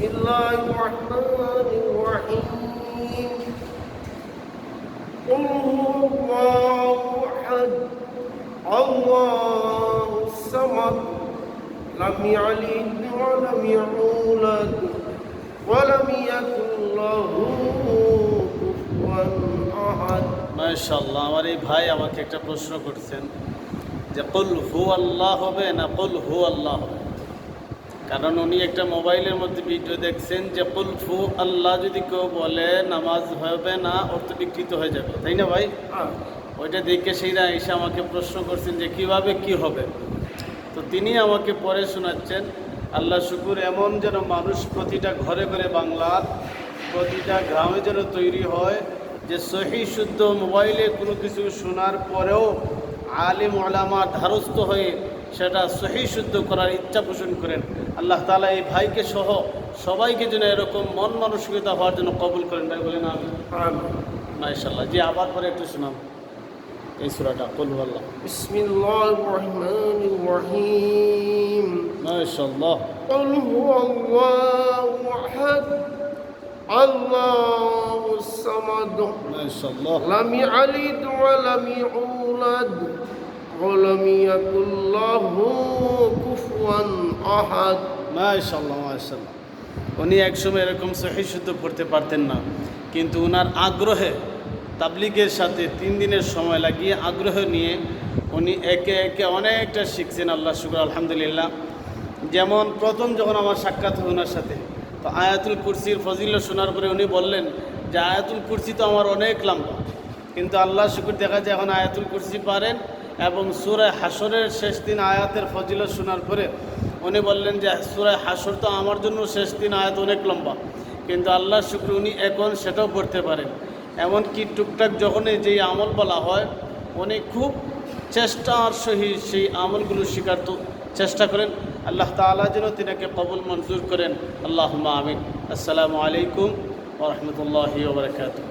الله الرحمن الرحيم قل هو الله أحد الله الصمد لم يلد ولم يولد ولم يكن له كفوا أحد মাশাল্লাহ আমার এই ভাই আমাকে একটা প্রশ্ন করছেন যে কুল হু আল্লাহ হবে না কুল হু আল্লাহ হবে কারণ উনি একটা মোবাইলের মধ্যে ভিডিও দেখছেন যে হু আল্লাহ যদি কেউ বলে নামাজ হবে না অর্থ বিকৃত হয়ে যাবে। তাই না ভাই? ওইটা দেখে সেইরা এসে আমাকে প্রশ্ন করছেন যে কীভাবে কি হবে? তো তিনি আমাকে পরে শোনাচ্ছেন আল্লাহ শুকুর এমন যেন মানুষ প্রতিটা ঘরে ঘরে বাংলার প্রতিটা গ্রামে যেন তৈরি হয় যে সহি শুদ্ধ মোবাইলে কোনো কিছু শোনার পরেও আলিম আলামা ধারস্থ হয়ে সেটা সহি শুদ্ধ করার ইচ্ছা পোষণ করেন আল্লাহ তালা এই ভাইকে সহ সবাইকে যেন এরকম মন মানসিকতা হওয়ার জন্য কবুল করেন ভাই বলেন আমি মাইশাল্লাহ জি আবার পরে একটু শোনাম এই সুরাটা কলু আল্লাহ بسم الله الرحمن الرحيم মাশাল্লাহ قل هو الله أحد الله الصمد মাশাল্লাহ لم يلد ولم يولد ولم يكن له كفوا أحد মাশাল্লাহ মাশাল্লাহ উনি একসময় এরকম সহি শুদ্ধ করতে পারতেন না কিন্তু ওনার আগ্রহে তাবলিগের সাথে তিন দিনের সময় লাগিয়ে আগ্রহ নিয়ে উনি একে একে অনেকটা শিখছেন আল্লাহ শুক্র আলহামদুলিল্লাহ যেমন প্রথম যখন আমার সাক্ষাৎ হয় ওনার সাথে তো আয়াতুল কুরসির ফজিল শোনার পরে উনি বললেন যে আয়াতুল কুরসি তো আমার অনেক লম্বা কিন্তু আল্লাহ শুকুর দেখা যায় এখন আয়াতুল কুরসি পারেন এবং সুরায় হাসরের শেষ দিন আয়াতের ফজিলত শোনার পরে উনি বললেন যে সুরায় হাসর তো আমার জন্য শেষ দিন আয়াত অনেক লম্বা। কিন্তু আল্লাহ শুক্র উনি এখন সেটাও পড়তে পারেন। এমনকি টুকটাক যখনই যেই আমল বলা হয়, উনি খুব চেষ্টার সহিত সেই আমলগুলো স্বীকার চেষ্টা করেন। আল্লাহ তাআলা যেন তিনাকে কবুল মঞ্জুর করেন। আল্লাহ আমিন। আসসালামু আলাইকুম ওরহমতুল্লাহি ওবরাকাতুহ